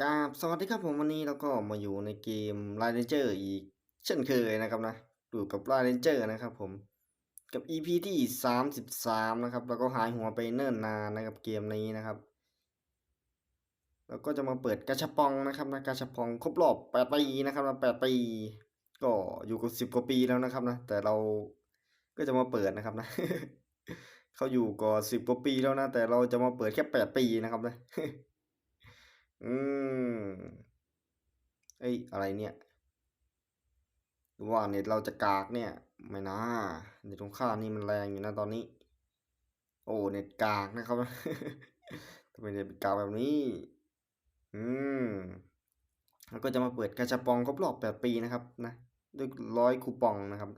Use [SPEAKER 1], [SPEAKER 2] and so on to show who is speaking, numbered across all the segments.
[SPEAKER 1] กราบสวัสดีครับผมวันนี้เราก็มาอยู่ในเกม l i n e Ranger อีก เช่นเคยนะครับนะอยู่กับ l i n e Ranger นะครับผมกับ EP ที่สามสิบสามนะครับแล้วก็หายหัวไปเนิ่นนานนะครับเกมนี้นะครับแล้วก็จะมาเปิดกาชาปองนะครับนะกาชาปองครบรอบแปดปีนะครับนะแปดปีก็อยู่กับสิบกว่าปีแล้วนะครับนะแต่เราก็จะมาเปิดนะครับนะเขาอยู่ก็สิบกว่าปีแล้วนะแต่เราจะมาเปิดแค่แปดปีนะครับนะ อืมเอ้ยอะไรเนี่ยว่าเน็ตเราจะกากเนี่ย ไม่นะเน็ตของข้านี่มันแรงอยู่นะตอนนี้ โอ้เน็ตกากนะครับทำไมเน็ตเป็นกากแบบนี้ อืมแล้วก็จะมาเปิดกาชาปองครบรอบแปดปีนะครับนะด้วยร้อยคูปองนะครับ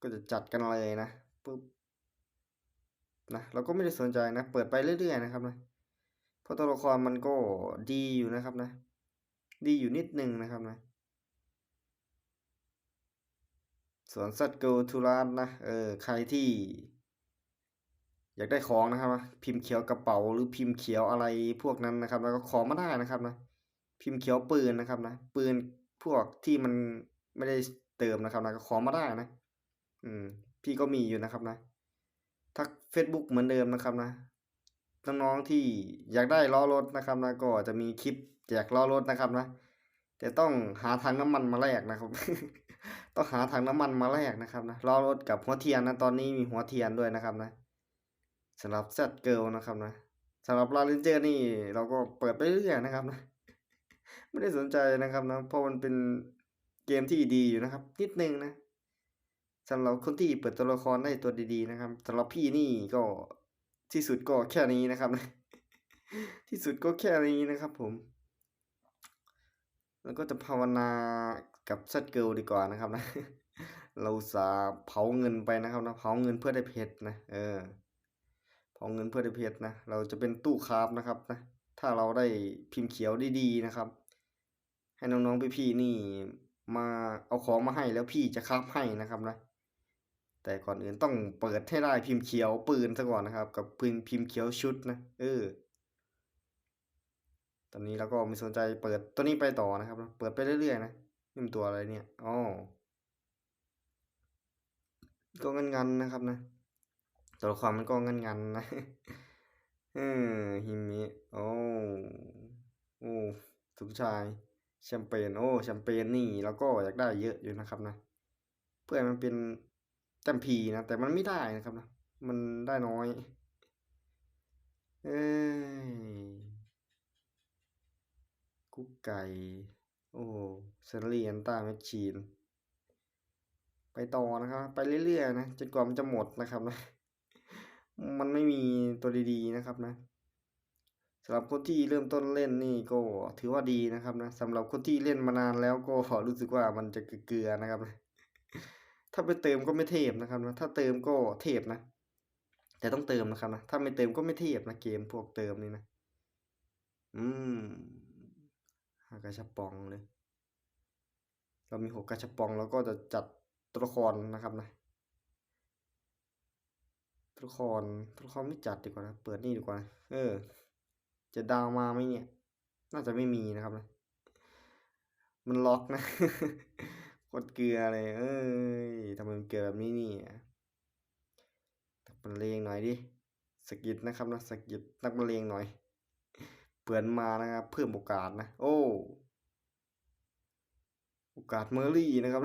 [SPEAKER 1] ก็จะจัดกันเลยนะปุ๊บนะเราก็ไม่ได้สนใจนะ เปิดไปเรื่อยๆนะครับนะ เพราะตัวละครมันก็ดีอยู่นะครับนะ ดีอยู่นิดนึงนะครับนะสวนสัตว์เกิลทูรัสนะ เออ ใครที่ อยากได้ของนะครับนะพิมพ์เขียวกระเป๋าหรือพิมพ์เขียวอะไรพวกนั้นนะครับ แล้วก็ขอมาได้นะครับนะ พิมพ์เขียวปืนนะครับนะ ปืนพวกที่มันไม่ได้เติมนะครับนะก็ขอมาได้นะ อืม พี่ก็มีอยู่นะครับนะ ทัก Facebook เหมือนเดิมนะครับนะ น้องๆที่อยากได้ล้อรถนะครับนะก็จะมีคลิปแจกล้อรถนะครับนะแต่ต้องหาถังน้ำมันมาแลกนะครับ ต้องหาถังน้ำมันมาแลกนะครับนะล้อรถกับหัวเทียนนะตอนนี้มีหัวเทียนด้วยนะครับนะสำหรับแซดเกิลนะครับนะสำหรับลาเรนเจอร์นี่เราก็เปิดไปเรื่อยๆนะครับนะไม่ได้สนใจนะครับนะเพราะมันเป็นเกมที่ดีอยู่นะครับ นิดนึงนะสำหรับคนที่เปิดตัวละครได้ตัวดีๆนะครับสำหรับพี่นี่ก็ ที่สุดก็แค่นี้นะครับ ที่สุดก็แค่นี้นะครับ ผม แล้วก็จะภาวนากับซัดเกิลดีกว่านะครับนะ เราสาเผาเงินไปนะครับนะเผาเงินเพื่อได้เพชรนะเออเผาเงินเพื่อได้เพชรนะเราจะเป็นตู้คราฟนะครับนะถ้าเราได้พิมพ์เขียวดีๆนะครับ ให้น้องๆพี่ๆนี่มาเอาของมาให้แล้วพี่จะคราฟให้นะครับนะ แต่ก่อนอื่นต้องเปิดให้ได้พิมพ์เขียวปืนซะก่อนนะครับ กับปืนพิมพ์เขียวชุดนะเออตอนนี้เราก็ไม่สนใจเปิดตัวนี้ไปต่อนะครับ เปิดไปเรื่อยๆนะนี่มันตัวอะไรเนี่ยอ๋อก็งันๆนะครับนะ ตัวละครมันก็งันๆนะเออฮิมิโอ้โอ้สุกชายแชมเปญโอ้แชมเปญนี่เราก็อยากได้เยอะอยู่นะครับนะ เพื่อมันเป็น แต้มพีนะ แต่มันไม่ได้นะครับนะ มันได้น้อย เอ้กุ๊กไก่ โอ้เซนเรียนต้าแมชชีน ไปต่อนะครับ ไปเรื่อยๆนะจนกว่ามันจะหมดนะครับนะ มันไม่มีตัวดีๆนะครับนะสำหรับคนที่เริ่มต้นเล่นนี่ก็ถือว่าดีนะครับนะสำหรับคนที่เล่นมานานแล้วก็รู้สึกว่ามันจะเกลือนะครับนะ ถ้าไปเติมก็ไม่เทพนะครับนะถ้าเติมก็เทพนะ แต่ต้องเติมนะครับนะถ้าไม่เติมก็ไม่เทพนะเกมพวกเติมนี่นะ อืมหากระชับปองเลย เรามีหกกระชับปองแล้วก็จะจัดตัวละครนะครับนะตัวละครตัวละครไม่จัดดีกว่านะเปิดนี่ดีกว่านะเออ จะดาวมาไหมเนี่ย น่าจะไม่มีนะครับนะมันล็อกนะ ตรเกลือเลยเอ้ยทำไมมันเกลือแบบนี้นี่ยนักบรรเลงหน่อยดิสกิดนะครับนะสกิดนักบรรเลงหน่อยเปลือนมานะครับเพิ่มโอกาสนะโอ้โอกาสเมอร์รี่นะครับ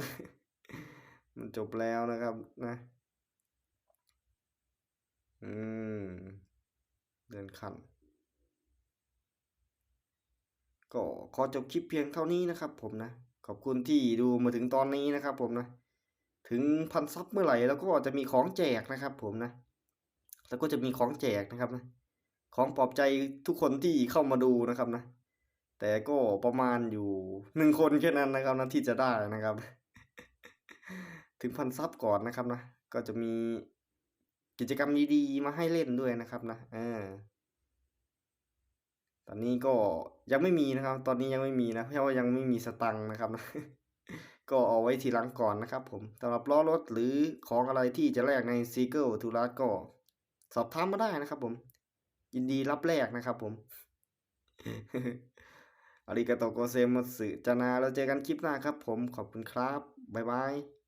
[SPEAKER 1] มันจบแล้วนะครับนะอืมเดินขันก็ขอจบคลิปเพียงเท่านี้นะครับผมนะ ขอบคุณที่ดูมาถึงตอนนี้นะครับ ผมนะ ถึงพันซับเมื่อไหร่แล้วก็จะมีของแจกนะครับ ผมนะ แล้วก็จะมีของแจกนะครับนะของปลอบใจทุกคนที่เข้ามาดูนะครับนะ แต่ก็ประมาณอยู่หนึ่งคนแค่นั้นนะครับนะที่จะได้นะครับ ถึงพันซับก่อนนะครับนะ ก็จะมีกิจกรรมดีๆมาให้เล่นด้วยนะครับนะเออ ตอนนี้ก็ยังไม่มีนะครับ ตอนนี้ยังไม่มีนะเพราะว่ายังไม่มีสตังค์นะครับนะก็เอาไว้ทีหลังก่อนนะครับผมสำหรับล้อรถหรือของอะไรที่จะแลกในซีเกิลทูรัสก็ สอบถามมาได้นะครับผม ยินดีรับแลกนะครับผมอาริกาโตโกเซมัสึจานาแล้วเจอกันคลิปหน้าครับผมขอบคุณครับ บ๊ายบาย